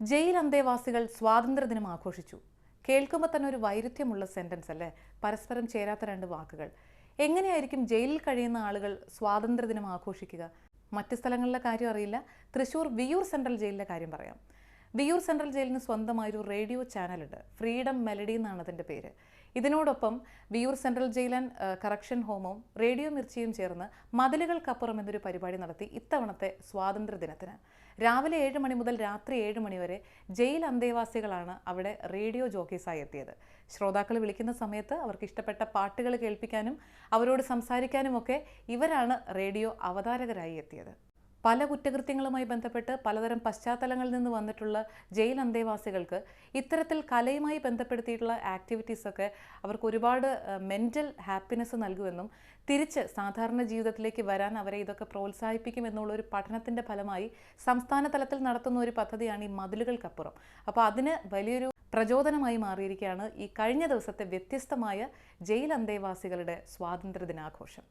Jail അന്തേവാസികൾ സ്വാതന്ത്ര്യദിനം ആഘോഷിച്ചു. കേൾക്കുമ്പോൾ തന്നെ ഒരു വൈരുദ്ധ്യമുള്ള സെന്റൻസ് അല്ലേ? പരസ്പരം ചേരാത്ത രണ്ട് വാക്കുകൾ. എങ്ങനെയായിരിക്കും ജയിലിൽ കഴിയുന്ന ആളുകൾ സ്വാതന്ത്ര്യദിനം ആഘോഷിക്കുക? മറ്റ് സ്ഥലങ്ങളിലെ കാര്യം അറിയില്ല. തൃശ്ശൂർ വിയൂർ സെൻട്രൽ ജയിലിലെ കാര്യം പറയാം. വിയൂർ സെൻട്രൽ ജയിലിന് സ്വന്തമായൊരു റേഡിയോ ചാനലുണ്ട്. ഫ്രീഡം മെലഡി എന്നാണ് അതിന്റെ പേര്. ഇതിനോടൊപ്പം Viyyur central jail and correction ഹോമും radio മിർച്ചിയും ചേർന്ന് മതിലുകൾക്കപ്പുറം എന്നൊരു പരിപാടി നടത്തി ഇത്തവണത്തെ സ്വാതന്ത്ര്യ ദിനത്തിന്. രാവിലെ ഏഴ് മണി മുതൽ രാത്രി ഏഴ് മണി വരെ ജയിൽ അന്തേവാസികളാണ് അവിടെ റേഡിയോ ജോക്കീസായി എത്തിയത്. ശ്രോതാക്കൾ വിളിക്കുന്ന സമയത്ത് അവർക്ക് ഇഷ്ടപ്പെട്ട പാട്ടുകൾ കേൾപ്പിക്കാനും അവരോട് സംസാരിക്കാനുമൊക്കെ ഇവരാണ് റേഡിയോ അവതാരകരായി എത്തിയത്. പല കുറ്റകൃത്യങ്ങളുമായി ബന്ധപ്പെട്ട് പലതരം പശ്ചാത്തലങ്ങളിൽ നിന്ന് വന്നിട്ടുള്ള ജയിൽ അന്തേവാസികൾക്ക് ഇത്തരത്തിൽ കലയുമായി ബന്ധപ്പെടുത്തിയിട്ടുള്ള ആക്ടിവിറ്റീസൊക്കെ അവർക്ക് ഒരുപാട് മെന്റൽ ഹാപ്പിനെസ് നൽകുമെന്നും തിരിച്ച് സാധാരണ ജീവിതത്തിലേക്ക് വരാൻ അവരെ ഇതൊക്കെ പ്രോത്സാഹിപ്പിക്കുമെന്നുള്ള ഒരു പഠനത്തിന്റെ ഫലമായി സംസ്ഥാന തലത്തിൽ നടത്തുന്ന ഒരു പദ്ധതിയാണ് ഈ മതിലുകൾക്കപ്പുറം. അപ്പോൾ അതിന് വലിയൊരു പ്രചോദനമായി മാറിയിരിക്കുകയാണ് ഈ കഴിഞ്ഞ ദിവസത്തെ വ്യത്യസ്തമായ ജയിൽ അന്തേവാസികളുടെ സ്വാതന്ത്ര്യ ദിനാഘോഷം